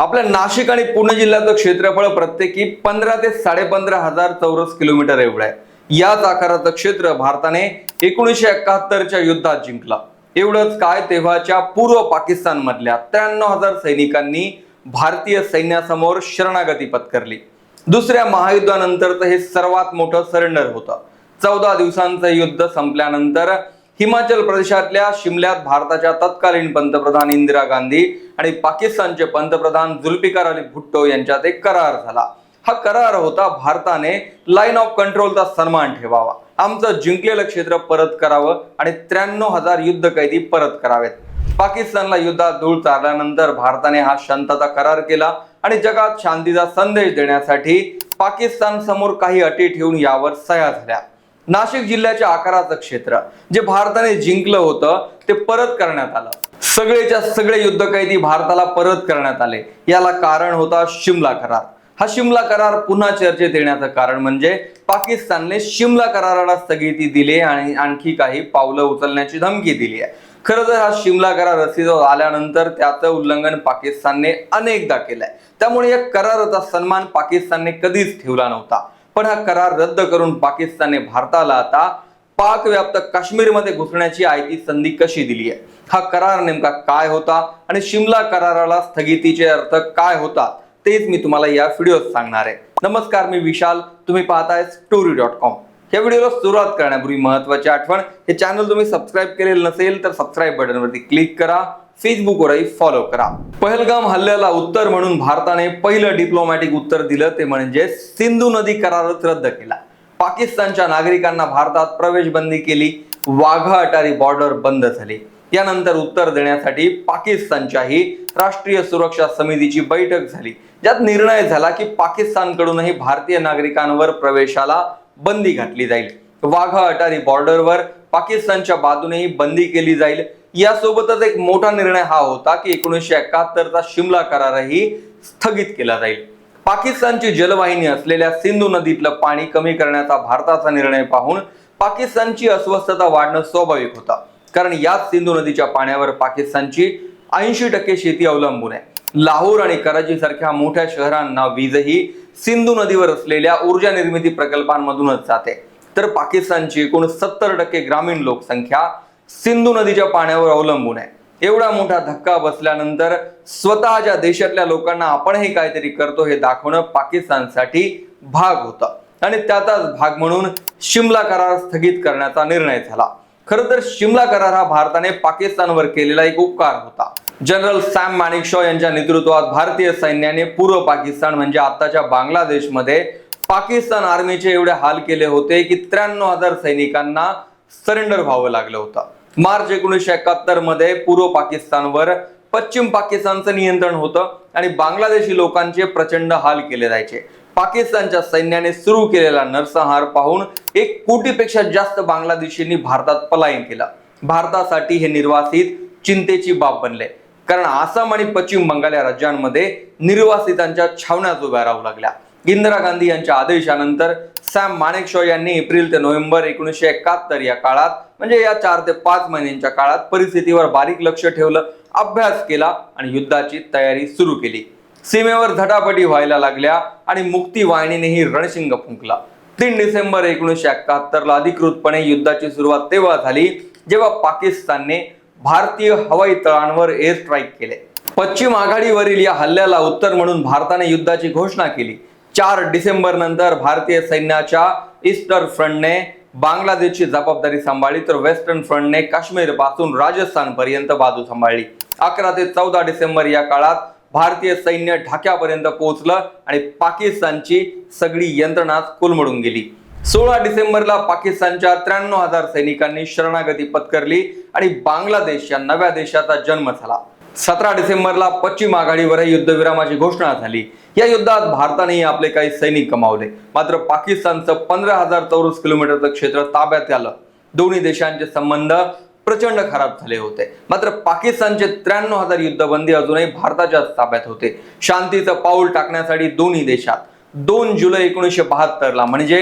आपल्या नाशिक आणि पुणे जिल्ह्याचं क्षेत्रफळ प्रत्येकी पंधरा ते साडेपंधरा हजार चौरस किलोमीटर एवढं आहे. याच आकाराचं क्षेत्र भारताने एकोणीसशे एकाहत्तरच्या युद्धात जिंकला. एवढंच काय तेव्हाच्या पूर्व पाकिस्तान मधल्या त्र्याण्णव हजार सैनिकांनी भारतीय सैन्यासमोर शरणागती पत्करली. दुसऱ्या महायुद्धानंतरचं हे सर्वात मोठं सरेंडर होतं. चौदा दिवसांचं युद्ध संपल्यानंतर हिमाचल प्रदेशातल्या शिमल्यात भारताच्या तत्कालीन पंतप्रधान इंदिरा गांधी आणि पाकिस्तानचे पंतप्रधान जुल्फिकार अली भुट्टो यांच्यात एक करार झाला. हा करार होता भारताने लाईन ऑफ कंट्रोलचा सन्मान ठेवावा. आमचं जिंकलेलं क्षेत्र परत करावं आणि त्र्याण्णव हजार युद्ध कैदी परत करावेत. पाकिस्तानला युद्धात धूळ चालल्यानंतर भारताने हा शांतता करार केला आणि जगात शांतीचा संदेश देण्यासाठी पाकिस्तान समोर काही अटी ठेवून यावर सह्या झाल्या. नाशिक जिल्ह्याच्या आकाराचं क्षेत्र. जे भारताने जिंकलं होतं ते परत करण्यात आलं. सगळेच्या सगळे युद्ध कैदी भारताला परत करण्यात आले. याला कारण होता शिमला करार. हा शिमला करार पुन्हा चर्चेत येण्याचं कारण म्हणजे पाकिस्तानने शिमला कराराला स्थगिती दिली आणि आणखी काही पावलं उचलण्याची धमकी दिली आहे. खरं तर हा शिमला करार अस्तित्वात आल्यानंतर त्याचं उल्लंघन पाकिस्तानने अनेकदा केलंय. त्यामुळे या कराराचा सन्मान पाकिस्तानने कधीच ठेवला नव्हता. पण हा करार रद्द करून पाकिस्तानने भारताला आता पाक व्याप्त काश्मीरमध्ये घुसण्याची आयती संधी कशी दिली आहे हा करार नेमका काय होता आणि शिमला कराराला स्थगितीचे अर्थ काय होतात तेच मी तुम्हाला या व्हिडिओत सांगणार आहे. नमस्कार मी विशाल. तुम्ही पाहताय स्टोरी डॉट कॉम या व्हिडिओला सुरुवात करण्यापूर्वी महत्वाची आठवण हे चॅनल तुम्ही सबस्क्राईब केलेलं नसेल तर सबस्क्राईब बटनवरती क्लिक करा. फेसबुकवरही फॉलो करा. पहलगाम हल्ल्याला उत्तर म्हणून भारताने पहिलं डिप्लोमॅटिक उत्तर दिलं ते म्हणजे सिंधू नदी करारच रद्द केला. पाकिस्तानच्या नागरिकांना भारतात प्रवेश बंदी केली वाघा अटारी बॉर्डर बंद झाली. यानंतर उत्तर देण्यासाठी पाकिस्तानच्याही राष्ट्रीय सुरक्षा समितीची बैठक झाली. ज्यात निर्णय झाला की पाकिस्तानकडूनही भारतीय नागरिकांवर प्रवेशाला बंदी घातली जाईल. वाघा अटारी बॉर्डरवर पाकिस्तानच्या बाजूनेही बंदी केली जाईल. यासोबतच एक मोठा निर्णय हा होता की एकोणीसशे एकाहत्तरचा शिमला करारही स्थगित केला जाईल. पाकिस्तानची जलवाहिनी असलेल्या सिंधू नदीतलं पाणी कमी करण्याचा भारताचा निर्णय पाहून पाकिस्तानची अस्वस्थता वाढणं स्वाभाविक होता. कारण याच सिंधू नदीच्या पाण्यावर पाकिस्तानची ऐंशी टक्के शेती अवलंबून आहे. लाहोर आणि कराची सारख्या मोठ्या शहरांना वीजही सिंधू नदीवर असलेल्या ऊर्जा निर्मिती प्रकल्पांमधूनच जाते. तर पाकिस्तानची एकूण सत्तर टक्के ग्रामीण लोकसंख्या सिंधू नदीच्या पाण्यावर अवलंबून आहे. एवढा मोठा धक्का बसल्यानंतर स्वतःच्या देशातल्या लोकांना आपणही काहीतरी करतो हे दाखवणं पाकिस्तानसाठी भाग होतं. आणि त्याचाच भाग म्हणून शिमला करार स्थगित करण्याचा निर्णय झाला. खरं तर शिमला करार हा भारताने पाकिस्तानवर केलेला एक उपकार होता. जनरल सॅम माणिकशॉ यांच्या नेतृत्वात भारतीय सैन्याने पूर्व पाकिस्तान म्हणजे आताच्या बांगलादेशमध्ये पाकिस्तान आर्मीचे एवढे हाल केले होते की त्र्याण्णव हजार सैनिकांना सरेंडर व्हावं लागलं होतं. मार्च एकोणीसशे एकाहत्तरमध्ये पूर्व पाकिस्तानवर पश्चिम पाकिस्तानचं नियंत्रण होतं आणि बांगलादेशी लोकांचे प्रचंड हाल केले जायचे. पाकिस्तानच्या सैन्याने सुरू केलेला नरसंहार पाहून एक कोटीपेक्षा जास्त बांगलादेशींनी भारतात पलायन केलं. भारतासाठी हे निर्वासित चिंतेची बाब बनले. कारण आसाम आणि पश्चिम बंगाल या राज्यांमध्ये निर्वासितांच्या छावण्यात उभ्या राहू लागल्या. इंदिरा गांधी यांच्या आदेशानंतर सॅम माणेकशॉ यांनी एप्रिल ते नोव्हेंबर एकोणीसशे एकाहत्तर या काळात म्हणजे या चार ते पाच महिन्यांच्या काळात परिस्थितीवर बारीक लक्ष ठेवलं अभ्यास केला आणि युद्धाची तयारी सुरू केली. सीमेवर झटापटी व्हायला लागल्या आणि मुक्ती वाहिनीनेही रणशिंग फुंकला. तीन डिसेंबर एकोणीसशे एकाहत्तरला अधिकृतपणे युद्धाची सुरुवात तेव्हा झाली जेव्हा पाकिस्तानने भारतीय हवाई तळांवर एअर स्ट्राईक केले. पश्चिम आघाडीवरील या हल्ल्याला उत्तर म्हणून भारताने युद्धाची घोषणा केली. चार डिसेंबर नंतर भारतीय सैन्याच्या ईस्टर फ्रंटने बांगलादेशची जबाबदारी सांभाळली तर वेस्टर्न फ्रंटने काश्मीरपासून राजस्थान पर्यंत बाजू सांभाळली. अकरा ते चौदा डिसेंबर या काळात भारतीय सैन्य ढाक्यापर्यंत पोहोचलं आणि पाकिस्तानची सगळी यंत्रणाच कोलमडून गेली. सोळा डिसेंबरला पाकिस्तानच्या त्र्याण्णव हजार सैनिकांनी शरणागती पत्करली आणि बांगलादेश या नव्या देशाचा जन्म झाला. सतरा डिसेंबरला पश्चिम आघाडीवर युद्धविरामाची घोषणा झाली. या युद्धात भारतानेही आपले काही सैनिक कमावले मात्र पाकिस्तानचं पंधरा हजार चौरस किलोमीटरचं क्षेत्र ताब्यात आलं. दोन्ही देशांचे संबंध प्रचंड खराब झाले होते. मात्र पाकिस्तानचे त्र्याण्णव हजार युद्धबंदी अजूनही भारताच्याच ताब्यात होते. शांतीचं पाऊल टाकण्यासाठी दोन्ही देशात दोन जुलै एकोणीसशे बहात्तरला म्हणजे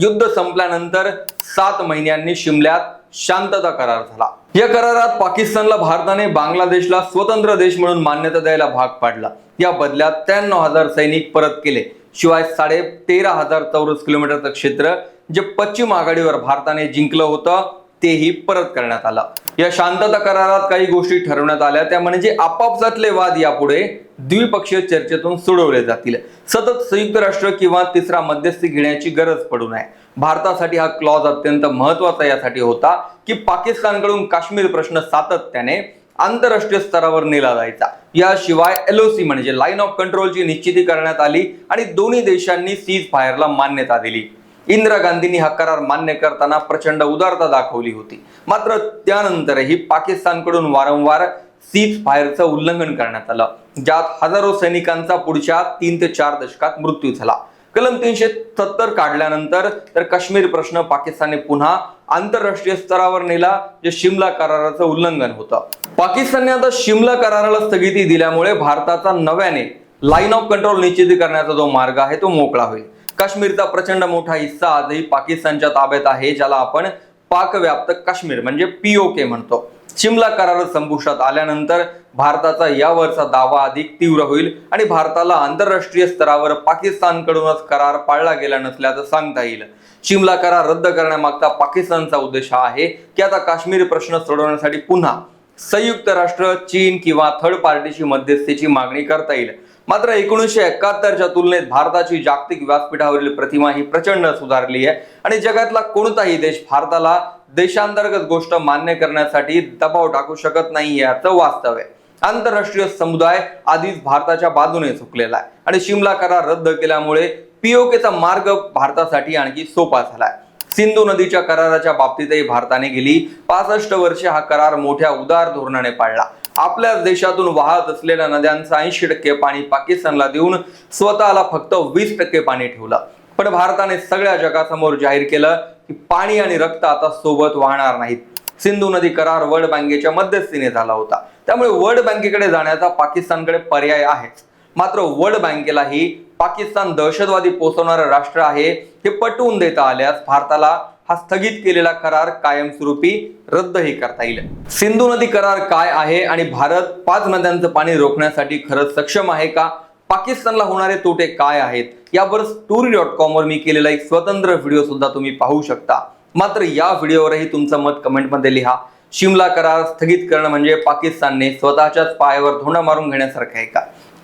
युद्ध संपल्यानंतर सात महिन्यांनी शिमल्यात शांतता करार झाला. या करारात पाकिस्तानला भारताने बांगलादेशला स्वतंत्र देश म्हणून मान्यता द्यायला भाग पाडला. या बदल्यात त्र्याण्णव हजार सैनिक परत केले. शिवाय साडे तेरा हजार चौरस किलोमीटरचं क्षेत्र जे पश्चिम आघाडीवर भारताने जिंकलं होतं तेही परत करण्यात आलं. या शांतता करारात काही गोष्टी ठरवण्यात आल्या. त्या म्हणजे आपापसातले वाद यापुढे द्विपक्षीय चर्चेतून सोडवले जातील. सतत संयुक्त राष्ट्र किंवा तिसरा मध्यस्थी घेण्याची गरज पडू नये. भारतासाठी हा क्लॉज अत्यंत महत्त्वाचा यासाठी होता की पाकिस्तानकडून काश्मीर प्रश्न सातत्याने आंतरराष्ट्रीय स्तरावर नेला जायचा. याशिवाय एलओसी म्हणजे लाईन ऑफ कंट्रोलची निश्चिती करण्यात आली आणि दोन्ही देशांनी सीज फायरला मान्यता दिली. इंदिरा गांधींनी हा करार मान्य करताना प्रचंड उदारता दाखवली होती. मात्र त्यानंतरही पाकिस्तानकडून वारंवार सीज फायरचं उल्लंघन करण्यात आलं. ज्यात हजारो सैनिकांचा पुढच्या तीन ते चार दशकात मृत्यू झाला. कलम तीनशे सत्तर काढल्यानंतर तर काश्मीर प्रश्न पाकिस्तानने पुन्हा आंतरराष्ट्रीय स्तरावर नेला जे शिमला कराराचं उल्लंघन होतं. पाकिस्तानने आता शिमला कराराला स्थगिती दिल्यामुळे भारताचा नव्याने लाईन ऑफ कंट्रोल निश्चित करण्याचा जो मार्ग आहे तो मोकळा होईल. काश्मीरचा प्रचंड मोठा हिस्सा आजही पाकिस्तानच्या ताब्यात आहे ज्याला आपण पाकव्याप्त काश्मीर म्हणजे पीओके म्हणतो. शिमला करार संपुष्टात आल्यानंतर भारताचा यावरचा दावा अधिक तीव्र होईल आणि भारताला आंतरराष्ट्रीय स्तरावर पाकिस्तानकडूनच करार पाळला गेला नसल्याचं सांगता येईल. शिमला करार रद्द करण्यामागचा पाकिस्तानचा उद्देश हा आहे की आता काश्मीर प्रश्न सोडवण्यासाठी पुन्हा संयुक्त राष्ट्र चीन किंवा थर्ड पार्टीची मध्यस्थीची मागणी करता येईल. मात्र एकोणीसशे एकाहत्तरच्या तुलनेत भारताची जागतिक व्यासपीठावरील प्रतिमा ही प्रचंड सुधारली आहे आणि जगातला कोणताही देश भारताला देशांतर्गत गोष्ट मान्य करण्यासाठी दबाव टाकू शकत नाही याचं वास्तव आहे. आंतरराष्ट्रीय समुदाय आधीच भारताच्या बाजूने झुकलेला आहे आणि शिमला करार रद्द केल्यामुळे पीओकेचा मार्ग भारतासाठी आणखी सोपा झालाय. सिंधू नदीच्या कराराच्या बाबतीतही भारताने गेली. पासष्ट वर्षे हा करार मोठ्या उदार धोरणाने पाळला. आपल्याच देशातून वाहत असलेल्या नद्यांचं ऐंशी टक्के पाणी पाकिस्तानला देऊन स्वतःला फक्त वीस टक्के पाणी ठेवलं. पण भारताने सगळ्या जगासमोर जाहीर केलं की पाणी आणि रक्त आता सोबत वाहणार नाहीत. सिंधू नदी करार वर्ल्ड बँकेच्या मध्यस्थीने झाला होता. त्यामुळे वर्ल्ड बँकेकडे जाण्याचा पाकिस्तानकडे पर्याय आहेच. मात्र वर्ल्ड बँकेलाही पाकिस्तान दहशतवादी पोचवणारं राष्ट्र आहे हे पटवून देता आल्यास भारताला हा स्थगित केलेला करार कायमस्वरूपी रद्दही करता येईल. सिंधू नदी करार काय आहे आणि भारत पाच नद्यांचं पाणी रोखण्यासाठी खरंच सक्षम आहे का? पाकिस्तानला होणारे तोटे काय आहेत? यावर स्टोरी डॉट कॉमवर मी केलेला एक स्वतंत्र व्हिडिओ सुद्धा तुम्ही पाहू शकता. मात्र या व्हिडिओवरही तुमचं मत कमेंटमध्ये लिहा. शिमला करार स्थगित करणं म्हणजे पाकिस्तानने स्वतःच्याच पायावर धोंडा मारून घेण्यासारखं आहे का?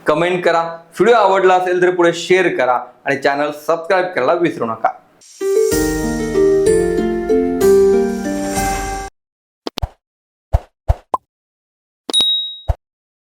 कमेंट करा. व्हिडिओ आवडला असेल तर पुढे शेअर करा आणि चॅनल सबस्क्राईब करायला विसरू नका.